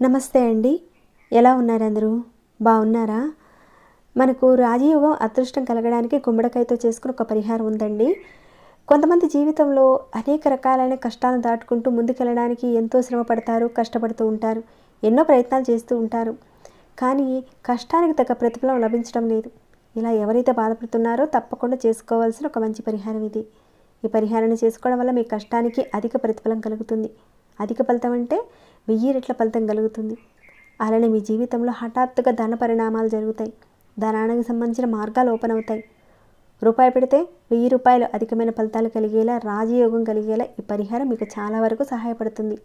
నమస్తే అండి. ఎలా ఉన్నారు అందరూ బాగున్నారా? మనకు రాజయోగం అదృష్టం కలగడానికి గుమ్మడికాయతో చేసుకుని ఒక పరిహారం ఉందండి. కొంతమంది జీవితంలో అనేక రకాలైన కష్టాలను దాటుకుంటూ ముందుకెళ్ళడానికి ఎంతో శ్రమ పడతారు కష్టపడుతూ ఉంటారు ఎన్నో ప్రయత్నాలు చేస్తూ ఉంటారు. కానీ కష్టానికి తగ్గ ప్రతిఫలం లభించడం లేదు. ఇలా ఎవరైతే బాధపడుతున్నారో తప్పకుండా చేసుకోవాల్సిన ఒక మంచి పరిహారం ఇది. ఈ పరిహారాన్ని చేసుకోవడం వల్ల మీ కష్టానికి అధిక ప్రతిఫలం కలుగుతుంది. అధిక ఫలితం అంటే వెయ్యి రెట్ల ఫలితం కలుగుతుంది. అలానే మీ జీవితంలో హఠాత్తుగా ధన పరిణామాలు జరుగుతాయి. ధనానికి సంబంధించిన మార్గాలు ఓపెన్ అవుతాయి. రూపాయి పెడితే వెయ్యి రూపాయలు అధికమైన ఫలితాలు కలిగేలా రాజయోగం కలిగేలా ఈ పరిహారం మీకు చాలా వరకు సహాయపడుతుంది.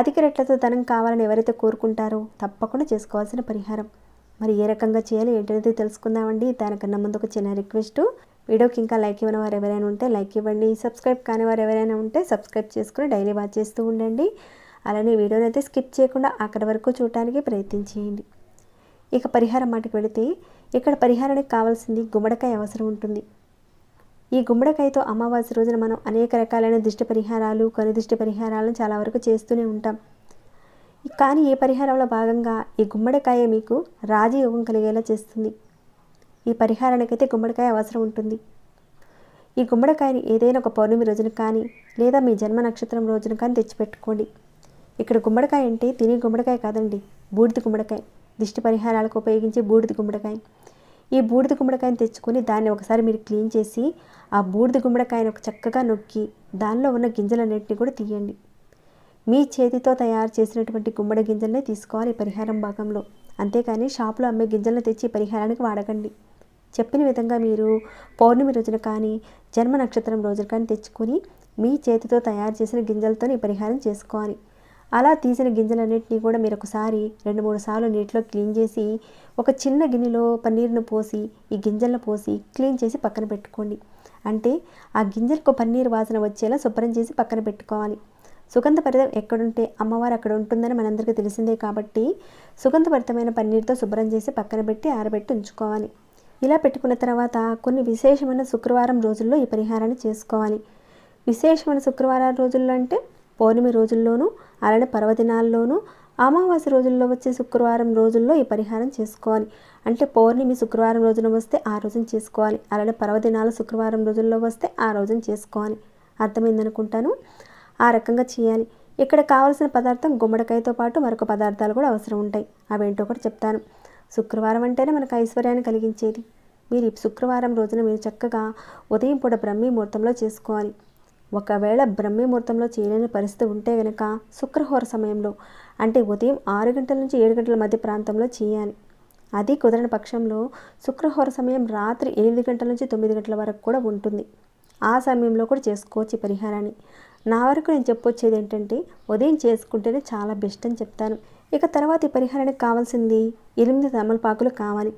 అధిక రెట్లతో ధనం కావాలని ఎవరైతే కోరుకుంటారో తప్పకుండా చేసుకోవాల్సిన పరిహారం. మరి ఏ రకంగా చేయాలి ఏంటనేది తెలుసుకుందామండి. దానికన్నా ముందు ఒక చిన్న రిక్వెస్ట్. వీడియోకి ఇంకా లైక్ ఇవ్వని వారు ఎవరైనా ఉంటే లైక్ ఇవ్వండి. సబ్స్క్రైబ్ కాని వారు ఎవరైనా ఉంటే సబ్స్క్రైబ్ చేసుకుని డైలీ వాచ్ చేస్తూ ఉండండి. అలానే వీడియోని అయితే స్కిప్ చేయకుండా అక్కడి వరకు చూడటానికి ప్రయత్నించేయండి. ఇక పరిహారం మాటకు వెళితే ఇక్కడ పరిహారానికి కావాల్సింది గుమ్మడికాయ అవసరం ఉంటుంది. ఈ గుమ్మడికాయతో అమావాస్య రోజున మనం అనేక రకాలైన దిష్టి పరిహారాలు కనుదిష్టి పరిహారాలను చాలా వరకు చేస్తూనే ఉంటాం. కానీ ఈ పరిహారంలో భాగంగా ఈ గుమ్మడికాయ మీకు రాజయోగం కలిగేలా చేస్తుంది. ఈ పరిహారానికైతే గుమ్మడికాయ అవసరం ఉంటుంది. ఈ గుమ్మడికాయని ఏదైనా ఒక పౌర్ణమి రోజున కానీ లేదా మీ జన్మ నక్షత్రం రోజున కానీ తెచ్చిపెట్టుకోండి. ఇక్కడ గుమ్మడికాయ అంటే తినే గుమ్మడికాయ కాదండి. బూడిద గుమ్మడికాయ. దిష్టి పరిహారాలకు ఉపయోగించే బూడిద గుమ్మడికాయ. ఈ బూడిద గుమ్మడికాయని తెచ్చుకొని దాన్ని ఒకసారి మీరు క్లీన్ చేసి ఆ బూడిద గుమ్మడికాయను ఒక చక్కగా నొక్కి దానిలో ఉన్న గింజలన్నింటినీ కూడా తీయండి. మీ చేతితో తయారు చేసినటువంటి గుమ్మడి గింజలనే తీసుకోవాలి ఈ పరిహారం భాగంలో. అంతేకాని షాప్లో అమ్మే గింజలను తెచ్చి ఈ పరిహారానికి వాడకండి. చెప్పిన విధంగా మీరు పౌర్ణమి రోజున కానీ జన్మ నక్షత్రం రోజున కానీ తెచ్చుకొని మీ చేతితో తయారు చేసిన గింజలతో ఈ పరిహారం చేసుకోవాలి. అలా తీసిన గింజలన్నింటినీ కూడా మీరు ఒకసారి రెండు మూడు సార్లు నీటిలో క్లీన్ చేసి ఒక చిన్న గిన్నెలో పన్నీరును పోసి ఈ గింజలను పోసి క్లీన్ చేసి పక్కన పెట్టుకోండి. అంటే ఆ గింజలకు పన్నీరు వాసన వచ్చేలా శుభ్రం చేసి పక్కన పెట్టుకోవాలి. సుగంధభరితం ఎక్కడుంటే అమ్మవారు అక్కడ ఉంటుందని మనందరికీ తెలిసిందే కాబట్టి సుగంధభరితమైన పన్నీరుతో శుభ్రం చేసి పక్కన పెట్టి ఆరబెట్టి ఉంచుకోవాలి. ఇలా పెట్టుకున్న తర్వాత కొన్ని విశేషమైన శుక్రవారం రోజుల్లో ఈ పరిహారాన్ని చేసుకోవాలి. విశేషమైన శుక్రవారం రోజుల్లో అంటే పౌర్ణమి రోజుల్లోనూ అలానే పర్వదినాల్లోనూ అమావాస్య రోజుల్లో వచ్చే శుక్రవారం రోజుల్లో ఈ పరిహారం చేసుకోవాలి. అంటే పౌర్ణమి శుక్రవారం రోజున వస్తే ఆ రోజున చేసుకోవాలి. అలానే పర్వదినాలు శుక్రవారం రోజుల్లో వస్తే ఆ రోజున చేసుకోవాలి. అర్థమైందనుకుంటాను? ఆ రకంగా చేయాలి. ఇక్కడ కావాల్సిన పదార్థం గుమ్మడికాయతో పాటు మరొక పదార్థాలు కూడా అవసరం ఉంటాయి. అవేంటో కూడా చెప్తాను. శుక్రవారం అంటేనే మనకు ఐశ్వర్యాన్ని కలిగించేది. మీరు శుక్రవారం రోజున మీరు చక్కగా ఉదయం పూట బ్రహ్మీ ముహూర్తంలో చేసుకోవాలి. ఒకవేళ బ్రహ్మీ ముహూర్తంలో చేయలేని పరిస్థితి ఉంటే గనక శుక్రహోర సమయంలో అంటే ఉదయం ఆరు గంటల నుంచి ఏడు గంటల మధ్య ప్రాంతంలో చేయాలి. అది కుదరని పక్షంలో శుక్రహోర సమయం రాత్రి ఎనిమిది గంటల నుంచి తొమ్మిది గంటల వరకు కూడా ఉంటుంది. ఆ సమయంలో కూడా చేసుకోవచ్చు పరిహారాన్ని. నా వరకు నేను చెప్పొచ్చేది ఏంటంటే ఉదయం చేసుకుంటేనే చాలా బెస్ట్ అని చెప్తాను. ఇక తర్వాత ఈ పరిహారానికి కావాల్సింది ఎనిమిది తమలపాకులు కావాలి.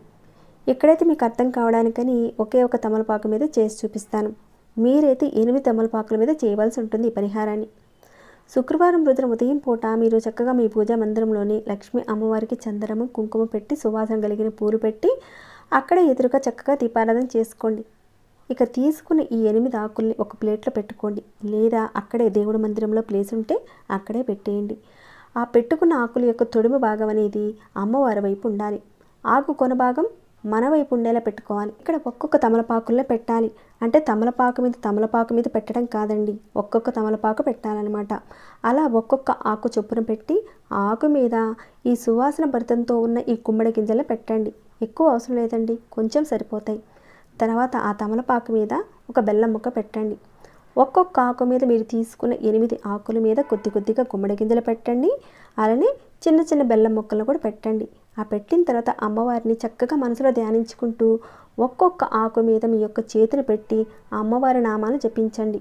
ఎక్కడైతే మీకు అర్థం కావడానికని ఒకే ఒక తమలపాకు మీద చేసి చూపిస్తాను. మీరైతే ఎనిమిది తమలపాకుల మీద చేయవలసి ఉంటుంది ఈ పరిహారాన్ని. శుక్రవారం రోజున ఉదయం పూట మీరు చక్కగా మీ పూజా మందిరంలోని లక్ష్మీ అమ్మవారికి చందనము కుంకుమ పెట్టి సువాసన కలిగిన పూలు పెట్టి అక్కడ ఎదురుగా చక్కగా దీపారాధన చేసుకోండి. ఇక తీసుకున్న ఈ ఎనిమిది ఆకుల్ని ఒక ప్లేట్లో పెట్టుకోండి. లేదా అక్కడే దేవుడి మందిరంలో ప్లేస్ ఉంటే అక్కడే పెట్టేయండి. ఆ పెట్టుకున్న ఆకుల యొక్క తొడుమ భాగం అనేది అమ్మవారి వైపు ఉండాలి. ఆకు కొన భాగం మన వైపు ఉండేలా పెట్టుకోవాలి. ఇక్కడ ఒక్కొక్క తమలపాకుల్లో పెట్టాలి. అంటే తమలపాకు మీద తమలపాకు మీద పెట్టడం కాదండి. ఒక్కొక్క తమలపాకు పెట్టాలన్నమాట. అలా ఒక్కొక్క ఆకు చొప్పున పెట్టి ఆకు మీద ఈ సువాసన భరితంతో ఉన్న ఈ గుమ్మడి గింజలు పెట్టండి. ఎక్కువ అవసరం లేదండి. కొంచెం సరిపోతాయి. తర్వాత ఆ తమలపాకు మీద ఒక బెల్లం ముక్క పెట్టండి. ఒక్కొక్క ఆకు మీద మీరు తీసుకున్న ఎనిమిది ఆకుల మీద కొద్ది కొద్దిగా గుమ్మడి గింజలు పెట్టండి. అలానే చిన్న చిన్న బెల్లం ముక్కలు కూడా పెట్టండి. ఆ పెట్టిన తర్వాత అమ్మవారిని చక్కగా మనసులో ధ్యానించుకుంటూ ఒక్కొక్క ఆకు మీద మీ యొక్క చేతిని పెట్టి ఆ అమ్మవారి నామాలు జపించండి.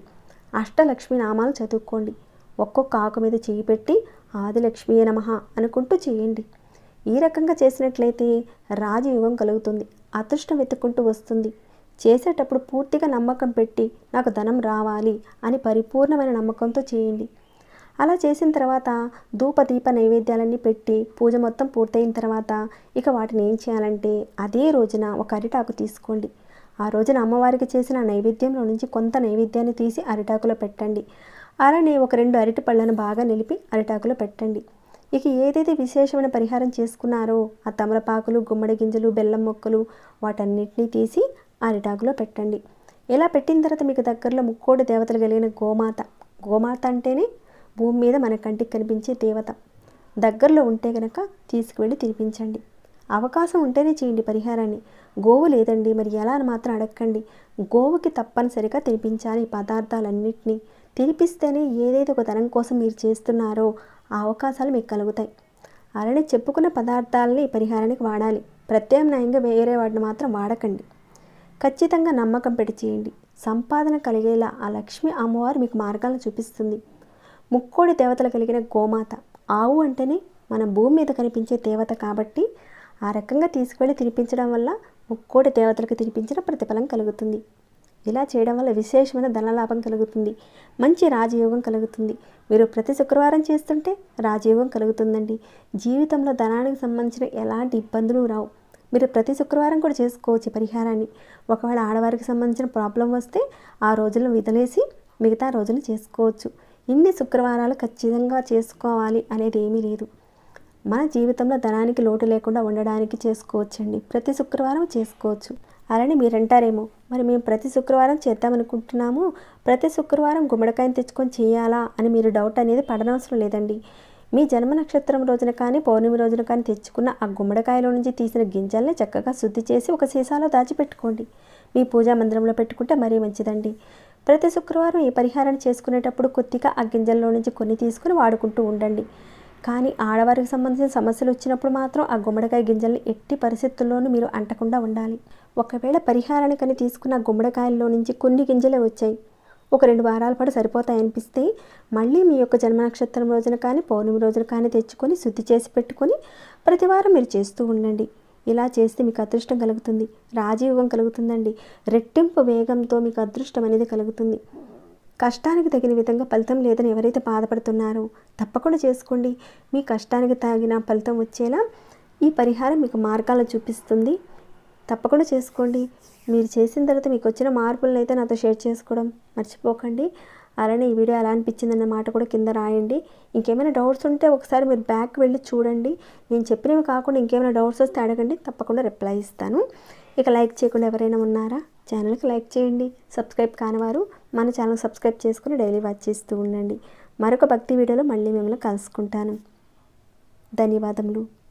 అష్టలక్ష్మి నామాలు చదువుకోండి. ఒక్కొక్క ఆకు మీద చేయి పెట్టి ఆదిలక్ష్మీ నమః అనుకుంటూ చేయండి. ఈ రకంగా చేసినట్లయితే రాజయోగం కలుగుతుంది. అదృష్టం వెతుక్కుంటూ వస్తుంది. చేసేటప్పుడు పూర్తిగా నమ్మకం పెట్టి నాకు ధనం రావాలి అని పరిపూర్ణమైన నమ్మకంతో చేయండి. అలా చేసిన తర్వాత ధూప దీప నైవేద్యాలన్నీ పెట్టి పూజ మొత్తం పూర్తయిన తర్వాత ఇక వాటిని ఏం చేయాలంటే అదే రోజున ఒక అరిటాకు తీసుకోండి. ఆ రోజున అమ్మవారికి చేసిన నైవేద్యంలో నుంచి కొంత నైవేద్యాన్ని తీసి అరిటాకులో పెట్టండి. అలానే ఒక రెండు అరటి పళ్ళను బాగా నిలిపి అరిటాకులో పెట్టండి. ఇక ఏదైతే విశేషమైన పరిహారం చేసుకున్నారో ఆ తమలపాకులు గుమ్మడి గింజలు బెల్లం మొక్కలు వాటన్నిటినీ తీసి అరిటాకులో పెట్టండి. ఇలా పెట్టిన తర్వాత మీకు దగ్గరలో ముక్కోడి దేవతలు కలిగిన గోమాత. గోమాత అంటేనే భూమి మీద మన కంటికి కనిపించే దేవత. దగ్గరలో ఉంటే కనుక తీసుకువెళ్ళి తినిపించండి. అవకాశం ఉంటేనే చేయండి పరిహారాన్ని. గోవు లేదండి మరి ఎలా అని మాత్రం అడగండి గోవుకి తప్పనిసరిగా తినిపించాలి ఈ పదార్థాలన్నింటినీ. తినిపిస్తేనే ఏదైతే ఒక ధనం కోసం మీరు చేస్తున్నారో ఆ అవకాశాలు మీకు కలుగుతాయి. అలానే చెప్పుకున్న పదార్థాలని పరిహారానికి వాడాలి. ప్రత్యామ్నాయంగా వేరే వాటిని మాత్రం వాడకండి. ఖచ్చితంగా నమ్మకం పెట్టి చేయండి. సంపాదన కలిగేలా ఆ లక్ష్మి అమ్మవారు మీకు మార్గాలను చూపిస్తుంది. ముక్కోడి దేవతలు కలిగిన గోమాత. ఆవు అంటేనే మన భూమి మీద కనిపించే దేవత కాబట్టి ఆ రకంగా తీసుకువెళ్ళి తినిపించడం వల్ల ముక్కోడి దేవతలకు తినిపించిన ప్రతిఫలం కలుగుతుంది. ఇలా చేయడం వల్ల విశేషమైన ధనలాభం కలుగుతుంది. మంచి రాజయోగం కలుగుతుంది. మీరు ప్రతి శుక్రవారం చేస్తుంటే రాజయోగం కలుగుతుందండి. జీవితంలో ధనానికి సంబంధించిన ఎలాంటి ఇబ్బందులు రావు. మీరు ప్రతి శుక్రవారం కూడా చేసుకోవచ్చు పరిహారాన్ని. ఒకవేళ ఆడవారికి సంబంధించిన ప్రాబ్లం వస్తే ఆ రోజులను విదిలేసి మిగతా రోజులు చేసుకోవచ్చు. ఇన్ని శుక్రవారాలు ఖచ్చితంగా చేసుకోవాలి అనేది ఏమీ లేదు. మన జీవితంలో ధనానికి లోటు లేకుండా ఉండడానికి చేసుకోవచ్చండి. ప్రతి శుక్రవారం చేసుకోవచ్చు. అలానే మీరంటారేమో మరి మేము ప్రతి శుక్రవారం చేద్దామనుకుంటున్నాము ప్రతి శుక్రవారం గుమ్మడికాయని తెచ్చుకొని చేయాలా అని మీరు డౌట్ అనేది పడనవసరం లేదండి. మీ జన్మ నక్షత్రం రోజున కానీ పౌర్ణమి రోజున కానీ తెచ్చుకున్న ఆ గుమ్మడికాయలో నుంచి తీసిన గింజల్ని చక్కగా శుద్ధి చేసి ఒక సీసాలో దాచిపెట్టుకోండి. మీ పూజా మందిరంలో పెట్టుకుంటే మరీ మంచిదండి. ప్రతి శుక్రవారం ఈ పరిహారాన్ని చేసుకునేటప్పుడు కొద్దిగా ఆ గింజల్లో నుంచి కొన్ని తీసుకుని వాడుకుంటూ ఉండండి. కానీ ఆడవారికి సంబంధించిన సమస్యలు వచ్చినప్పుడు మాత్రం ఆ గుమ్మడికాయ గింజల్ని ఎట్టి పరిస్థితుల్లోనూ మీరు అంటకుండా ఉండాలి. ఒకవేళ పరిహారానికని తీసుకున్న గుమ్మడికాయల్లో నుంచి కొన్ని గింజలే వచ్చాయి. ఒక రెండు వారాల పాటు సరిపోతాయి అనిపిస్తే మళ్ళీ మీ యొక్క జన్మ నక్షత్రం రోజున కానీ పౌర్ణమి రోజున కానీ తెచ్చుకొని శుద్ధి చేసి పెట్టుకొని ప్రతివారం మీరు చేస్తూ ఉండండి. ఇలా చేస్తే మీకు అదృష్టం కలుగుతుంది. రాజయోగం కలుగుతుందండి. రెట్టింపు వేగంతో మీకు అదృష్టం అనేది కలుగుతుంది. కష్టానికి తగిన విధంగా ఫలితం లేదని ఎవరైతే బాధపడుతున్నారో తప్పకుండా చేసుకోండి. మీ కష్టానికి తగిన ఫలితం వచ్చేలా ఈ పరిహారం మీకు మార్గాలను చూపిస్తుంది. తప్పకుండా చేసుకోండి. మీరు చేసిన తర్వాత మీకు వచ్చిన మార్పులను అయితే నాతో షేర్ చేసుకోవడం మర్చిపోకండి. అలానే ఈ వీడియో ఎలా అనిపించిందన్న మాట కూడా కింద రాయండి. ఇంకేమైనా డౌట్స్ ఉంటే ఒకసారి మీరు బ్యాక్ వెళ్ళి చూడండి. నేను చెప్పినవి కాకుండా ఇంకేమైనా డౌట్స్ వస్తే అడగండి. తప్పకుండా రిప్లై ఇస్తాను. ఇక లైక్ చేయకుండా ఎవరైనా ఉన్నారా? ఛానల్కి లైక్ చేయండి. సబ్స్క్రైబ్ కానివారు మన ఛానల్ సబ్స్క్రైబ్ చేసుకుని డైలీ వాచ్ చేస్తూ ఉండండి. మరొక భక్తి వీడియోలో మళ్ళీ మిమ్మల్ని కలుసుకుంటాను. ధన్యవాదములు.